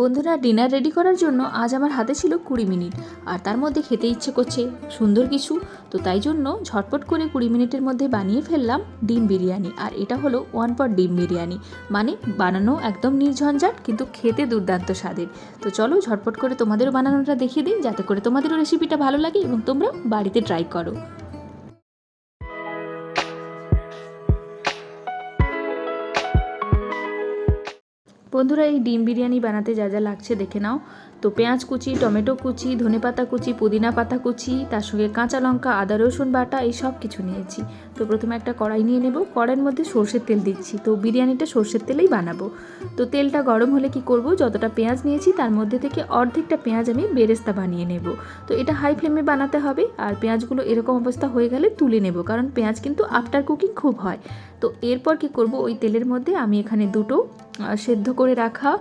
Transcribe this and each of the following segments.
বন্ধুরা dinner ready করার জন্য আজ আমার হাতে ছিল কুড়ি মিনিট। আর তার মধ্যে খেতে ইচ্ছে করছে সুন্দর কিছু। তো তাই জন্য ঝটপট করে কুড়ি মিনিটের মধ্যে বানিয়ে ফেললাম ডিম বিরিয়ানি। আর এটা হলো ওয়ান পট ডিম বিরিয়ানি। মানে বানানো একদম নির্ঝঞ্ঝাট, কিন্তু খেতে দুর্দান্ত স্বাদের। তো চলো ঝটপট করে তোমাদেরও বানানোটা দেখিয়ে দিই, যাতে করে তোমাদেরও রেসিপিটা ভালো লাগে এবং তোমরা বাড়িতে ট্রাই করো। বন্ধুরা, এই ডিম বিরিয়ানি বানাতে যা যা লাগছে দেখে নাও। তো পেঁয়াজ কুচি, টমেটো কুচি ধনেপাতা কুচি, পুদিনা পাতা কুচি, তার সঙ্গে কাঁচা লঙ্কা, আদা, রসুন বাটা, এই সব কিছু নিয়েছি। তো প্রথমে একটা কড়াই নিয়ে নেব। কড়াইয়ের মধ্যে সর্ষের তেল দিচ্ছি। তো বিরিয়ানিটা সর্ষের তেলেই বানাবো। তো তেলটা গরম হলে কি করব? যতটা পেঁয়াজ নিয়েছি, তার মধ্যে থেকে অর্ধেকটা পেঁয়াজ আমি বেরেস্তা বানিয়ে নেব। তো এটা হাই ফ্লেমে বানাতে হবে। আর পেঁয়াজগুলো এরকম অবস্থা হয়ে গেলে তুলে নেব। কারণ পেঁয়াজ কিন্তু আফটার কুকিং খুব হয়। তো এরপর কি করব? ওই তেলের মধ্যে আমি এখানে দুটো সেদ্ধ করে রাখা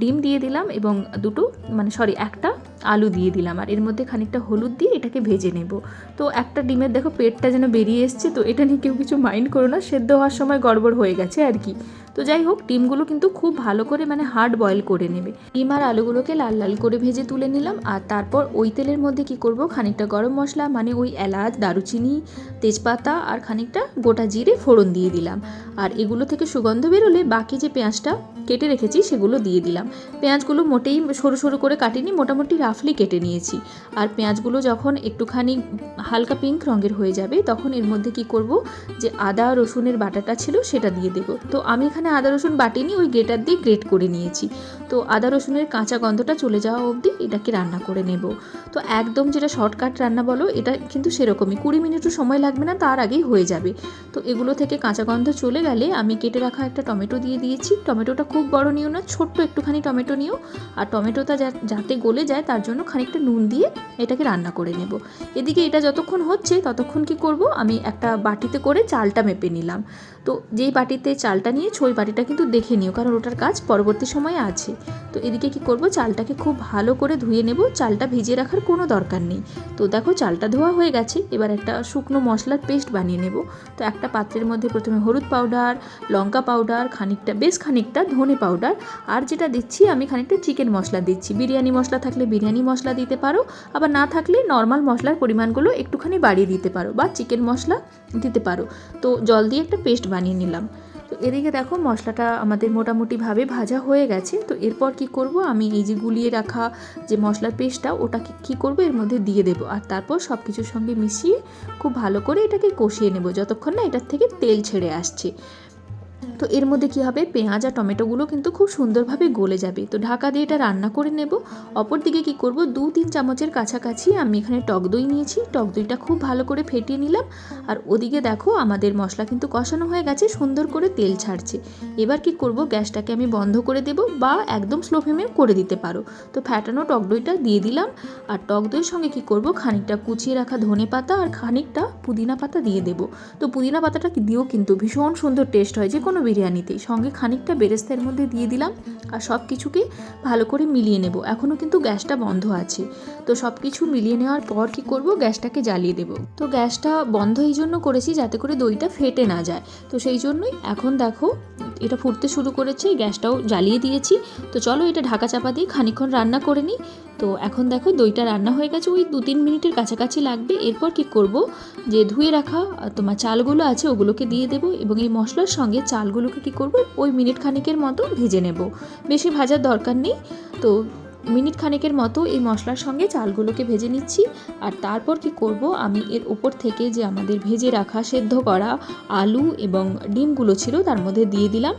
ডিম দিয়ে দিলাম এবং দুটো মানে সরি একটা আলু দিয়ে দিলাম। আর এর মধ্যে খানিকটা হলুদ দিয়ে এটাকে ভেজে নেব। তো একটা ডিমের, দেখো পেটটা যেন বেরিয়ে এসছে, তো এটা নিয়ে কেউ কিছু মাইন্ড করো না, সেদ্ধ হওয়ার সময় গড়বড় হয়ে গেছে আর কি। তো যাই হোক, ডিমগুলো কিন্তু খুব ভালো করে মানে হার্ড বয়েল করে নেবে। ডিম আর আলুগুলোকে লাল লাল করে ভেজে তুলে নিলাম আর তারপর ওই তেলের মধ্যে কি করব? খানিকটা গরম মশলা মানে ওই এলাচ, দারুচিনি, তেজপাতা আর খানিকটা গোটা জিরে ফোড়ন দিয়ে দিলাম। আর এগুলো থেকে সুগন্ধ বেরোলে বাকি যে পেঁয়াজটা কেটে রেখেছি সেগুলো দিয়ে দিলাম। পেঁয়াজগুলো মোটেই সরু সরু করে কাটিনি, মোটামুটি রাফলি কেটে নিয়েছি। আর পেঁয়াজগুলো যখন একটুখানি হালকা পিঙ্ক রঙের হয়ে যাবে, তখন এর মধ্যে কি করব? যে আদা, রসুনের বাটাটা ছিল সেটা দিয়ে দেবো। তো আমি এখানে আদা, রসুন বাটিনি ওই গ্রেটার দিয়ে গ্রেট করে নিয়েছি। তো আদা, রসুনের কাঁচা গন্ধটা চলে যাওয়া অবধি এটাকে রান্না করে নেব। তো একদম যেটা শর্টকাট রান্না বলো, এটা কিন্তু সেরকমই। কুড়ি মিনিটও সময় লাগবে না, তার আগেই হয়ে যাবে। তো এগুলো থেকে কাঁচা গন্ধ চলে গেলে আমি কেটে রাখা একটা টমেটো দিয়ে দিয়েছি। টমেটোটা খুব বড় নিও না, ছোট্ট একটুখানি টমেটো নিও। আর টমেটোটা যাতে গলে যায়, তার জন্য খানিকটা নুন দিয়ে এটাকে রান্না করে নেব। এদিকে এটা যতক্ষণ হচ্ছে, ততক্ষণ কি করব? আমি একটা বাটিতে করে চালটা মেপে নিলাম। তো যেই বাটিতে চালটা নিয়েছি ওই বাটিটা কিন্তু দেখে নিও, কারণ ওটার কাজ পরবর্তী সময়ে আছে। তো এদিকে কি করব, চালটাকে খুব ভালো করে ধুয়ে নেব, চালটা ভিজিয়ে রাখার কোনো দরকার নেই। তো দেখো চালটা ধোয়া হয়ে গেছে, এবার একটা শুকনো মশলার পেস্ট বানিয়ে নেব। তো একটা পাত্রের মধ্যে প্রথমে হলুদ পাউডার, লঙ্কা পাউডার, খানিকটা, বেশ খানিকটা ধনে পাউডার, আর যেটা দিচ্ছি আমি খানিকটা চিকেন মশলা দিচ্ছি। বিরিয়ানি মশলা থাকলে বিরিয়ানি মশলা দিতে পারো, আবার না থাকলে নর্মাল মশলার পরিমাণগুলো একটুখানি বাড়িয়ে দিতে পারো, বা চিকেন মশলা দিতে পারো। তো জল দিয়ে একটা পেস্ট বানিয়ে নিলাম। তো এদিকে দেখো মশলাটা আমাদের মোটামুটিভাবে ভাজা হয়ে গেছে। তো এরপর কি করব? আমি এই যে গুলিয়ে রাখা যে মশলার পেস্টটা, ওটাকে কি করব? এর মধ্যে দিয়ে দেব। আর তারপর সব কিছুর সঙ্গে মিশিয়ে খুব ভালো করে এটাকে কষিয়ে নেব। যতক্ষণ না এটার থেকে তেল ছেড়ে আসছে। তো এর মধ্যে কি হবে? পেঁয়াজ আর টমেটোগুলো কিন্তু খুব সুন্দরভাবে গলে যাবে। তো ঢাকা দিয়ে এটা রান্না করে নেব। অপর দিকে কি করব? দু তিন চামচের কাছাকাছি আমি এখানে টক দই নিয়েছি। টক দইটা খুব ভালো করে ফেটিয়ে নিলাম। আর ওদিকে দেখো, আমাদের মশলা কিন্তু কষানো হয়ে গেছে, সুন্দর করে তেল ছাড়ছে। এবার কি করব? গ্যাসটাকে আমি বন্ধ করে দেব বা একদম স্লো ফ্লেমে করে দিতে পারো। তো ফ্যাটানো টক দইটা দিয়ে দিলাম। আর টক দইয়ের সঙ্গে কি করব? খানিকটা কুচিয়ে রাখা ধনে পাতা আর খানিকটা পুদিনা পাতা দিয়ে দেব। তো পুদিনা পাতাটা দিয়েও কিন্তু ভীষণ সুন্দর টেস্ট হয়। যে কোনো বিরিয়ানিতেই সঙ্গে খানিকটা বেরেস্তার মধ্যে দিয়ে দিলাম আর সব কিছুকে ভালো করে মিলিয়ে নেব। এখনও কিন্তু গ্যাসটা বন্ধ আছে। তো সব কিছু মিলিয়ে নেওয়ার পর কি করব? গ্যাসটাকে জ্বালিয়ে দেব। তো গ্যাসটা বন্ধ এই জন্য করেছি যাতে করে দইটা ফেটে না যায়। তো সেই জন্যই এখন দেখো এটা ফুটতে শুরু করেছে, গ্যাসটাও জ্বালিয়ে দিয়েছি। তো চলো এটা ঢাকা চাপা দিয়ে খানিকক্ষণ রান্না করে নিই। তো এখন দেখো দইটা রান্না হয়ে গেছে, ওই দু তিন মিনিটের কাছাকাছি লাগবে। এরপর কি করব? যে ধুয়ে রাখা তোমার চালগুলো আছে, ওগুলোকে দিয়ে দেবো এবং এই মশলার সঙ্গে চালগুলোকে কি করব? ওই মিনিট খানিকের মতো ভেজে নেব। বেশি ভাজার দরকার নেই। তো মিনিট খানেকের মতো এই মশলার সঙ্গে চালগুলোকে ভেজে নিচ্ছি। আর তারপর কি করব? আমি এর উপর থেকে যে আমাদের ভেজে রাখা, সেদ্ধ করা আলু এবং ডিমগুলো ছিল, তার মধ্যে দিয়ে দিলাম।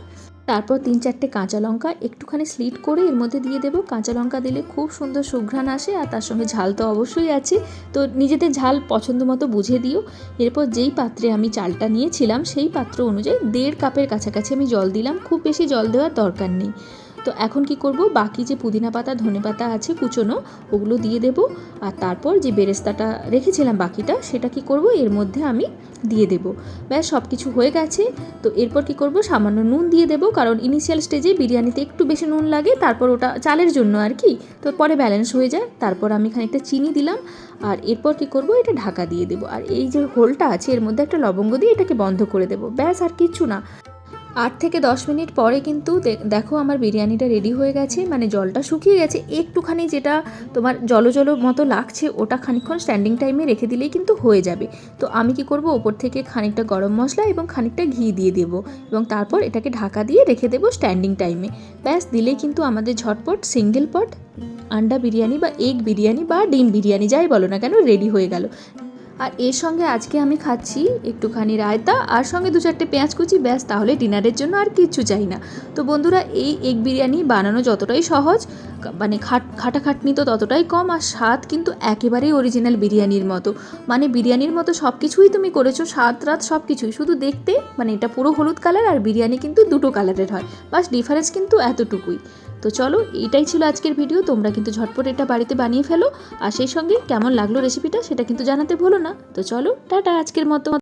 তারপর তিন চারটে কাঁচা লঙ্কা, একটুখানি স্লিট করে এর মধ্যে দিয়ে দেবো। কাঁচা লঙ্কা দিলে খুব সুন্দর সুঘ্রাণ আসে আর তার সঙ্গে ঝাল তো অবশ্যই আছে। তো নিজেদের ঝাল পছন্দ মতো বুঝে দিও। এরপর যেই পাত্রে আমি চালটা নিয়েছিলাম, সেই পাত্র অনুযায়ী দেড় কাপের কাছাকাছি আমি জল দিলাম। খুব বেশি জল দেওয়ার দরকার নেই। তো এখন কি করব? বাকি যে পুদিনা পাতা, ধনে পাতা আছে কুচোনো, ওগুলো দিয়ে দেব। আর তারপর যে বেরেস্তাটা রেখেছিলাম বাকিটা, সেটা কি করব? এর মধ্যে আমি দিয়ে দেব। ব্যাস সব কিছু হয়ে গেছে। তো এরপর কি করব? সামান্য নুন দিয়ে দেব, কারণ ইনিশিয়াল স্টেজে বিরিয়ানিতে একটু বেশি নুন লাগে, তারপর ওটা চালের জন্য আর কি। তো পরে ব্যালেন্স হয়ে যায়। তারপর আমি খানিকটা চিনি দিলাম। আর এরপর কি করব? এটা ঢাকা দিয়ে দেবো। আর এই যে হোলটা আছে, এর মধ্যে একটা লবঙ্গ দিয়ে এটাকে বন্ধ করে দেবো। ব্যাস, আর কিচ্ছু না। আট থেকে দশ মিনিট পরে কিন্তু দেখো আমার বিরিয়ানিটা রেডি হয়ে গেছে মানে জলটা শুকিয়ে গেছে, একটুখানি যেটা তোমার জলো জলো মতো লাগছে, ওটা খানিকক্ষণ স্ট্যান্ডিং টাইমে রেখে দিলেই কিন্তু হয়ে যাবে। তো আমি কি করব? ওপর থেকে খানিকটা গরম মশলা এবং খানিকটা ঘি দিয়ে দেব এবং তারপর এটাকে ঢাকা দিয়ে রেখে দেবো স্ট্যান্ডিং টাইমে ব্যাস, দিলেই কিন্তু আমাদের ঝটপট সিঙ্গেল পট আন্ডা বিরিয়ানি বা এগ বিরিয়ানি বা ডিম বিরিয়ানি যাই বলো না কেন রেডি হয়ে গেল। আর এর সঙ্গে আজকে আমি খাচ্ছি একটুখানি রায়তা, আর সঙ্গে দু চারটে পেঁয়াজ কুচি, ব্যাস, তাহলে ডিনারের জন্য আর কিচ্ছু চাই না। তো বন্ধুরা, এই এগ বিরিয়ানি বানানো যতটাই সহজ মানে খাট, খাটাখাটনি তো ততটাই কম আর স্বাদ কিন্তু একেবারেই অরিজিনাল বিরিয়ানির মতো। মানে বিরিয়ানির মতো সব কিছুই তুমি করেছ, স্বাদ, রাত সব কিছুই শুধু দেখতে মানে এটা পুরো হলুদ কালার আর বিরিয়ানি কিন্তু দুটো কালারের হয়। বাস ডিফারেন্স কিন্তু এতটুকুই। তো চলো, এটাই ছিল আজকের ভিডিও তোমরা কিন্তু ঝটপট এটা বাড়িতে বানিয়ে ফেলো। আর সেই সঙ্গে কেমন লাগল রেসিপিটা সেটা কিন্তু জানাতে ভুলো না। তো চলো, টাটা আজকের মতো।